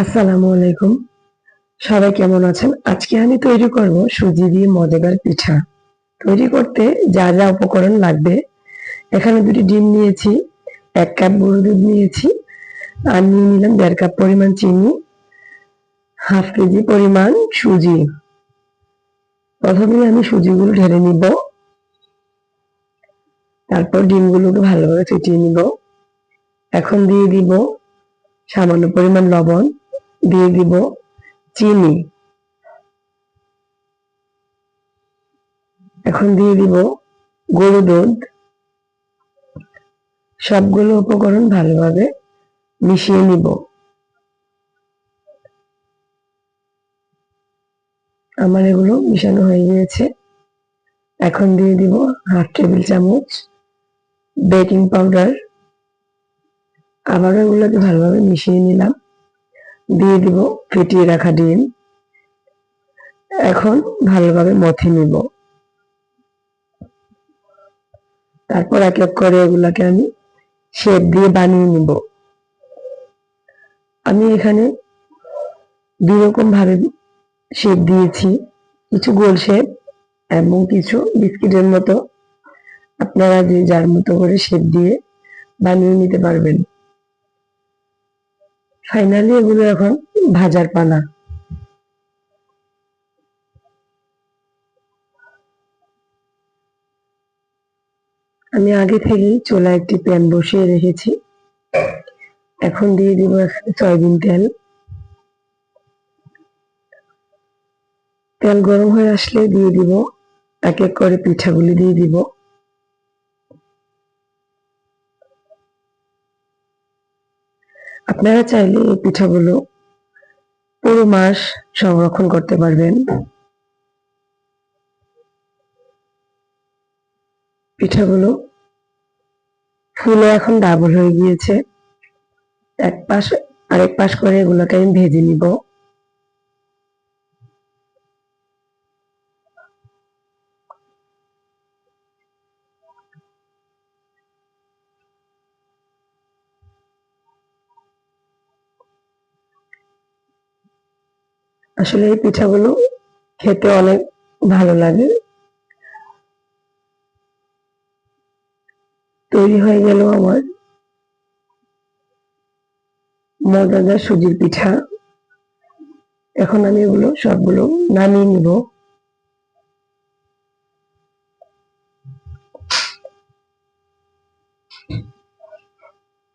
আসসালামু আলাইকুম। সবাই কেমন আছেন? আজকে আমি তৈরি করব সুজি দিয়ে মজাদার পিঠা। তৈরি করতে যা যা উপকরণ লাগবে। এখানে দুটি ডিম নিয়েছি, এক কাপ গরুর দুধ নিয়েছি, আর নিয়ে নিলাম দেড় কাপ পরিমাণ চিনি, হাফ কেজি পরিমাণ সুজি। প্রথমে আমি সুজিগুলো ঢেলে নিব। তারপর ডিমগুলোকে ভালোভাবে ফেটিয়ে নিব। এখন দিয়ে দিব সামান্য পরিমাণ লবণ। দিয়ে দিব চিনি। এখন দিয়ে দিব গরু দুধ। সবগুলো উপকরণ ভালোভাবে মিশিয়ে নিব। আমার এগুলো মিশানো হয়ে গিয়েছে। এখন দিয়ে দিব হাফ টেবিল চামচ বেকিং পাউডার। আবারও এগুলোকে ভালোভাবে মিশিয়ে নিলাম। দিয়ে দিব, ফেটিয়ে রাখা ডিম। এখন ভালোভাবে মথে নিব। তারপর এক এক করে এগুলাকে আমি শেপ দিয়ে বানিয়ে নিব। আমি এখানে দুই রকম ভাবে শেপ দিয়েছি, কিছু গোল শেপ এবং কিছু বিস্কিটের মতো। আপনারা যে যার মতো করে শেপ দিয়ে বানিয়ে নিতে পারবেন। ফাইনালি এগুলো এখন ভাজার পালা আমি আগে থেকেই চোলা একটি প্যান বসিয়ে রেখেছি। এখন দিয়ে দিব এখানে সয়াবিন তেল। তেল গরম হয়ে আসলে দিয়ে দিব এক এক করে পিঠাগুলি দিয়ে দিব। আপনারা চাইলে এই পিঠাগুলো পুরো মাস সংরক্ষণ করতে পারবেন। পিঠাগুলো ফুলে এখন ডাবল হয়ে গিয়েছে। এক পাশ, আরেক পাশ করে এগুলোকে আমি ভেজে নিব। আসলে এই পিঠাগুলো খেতে অনেক ভালো লাগে। তৈরি হয়ে গেল আমার মজাদার সুজির পিঠা। এখন আমি এগুলো সবগুলো নামিয়ে নিব।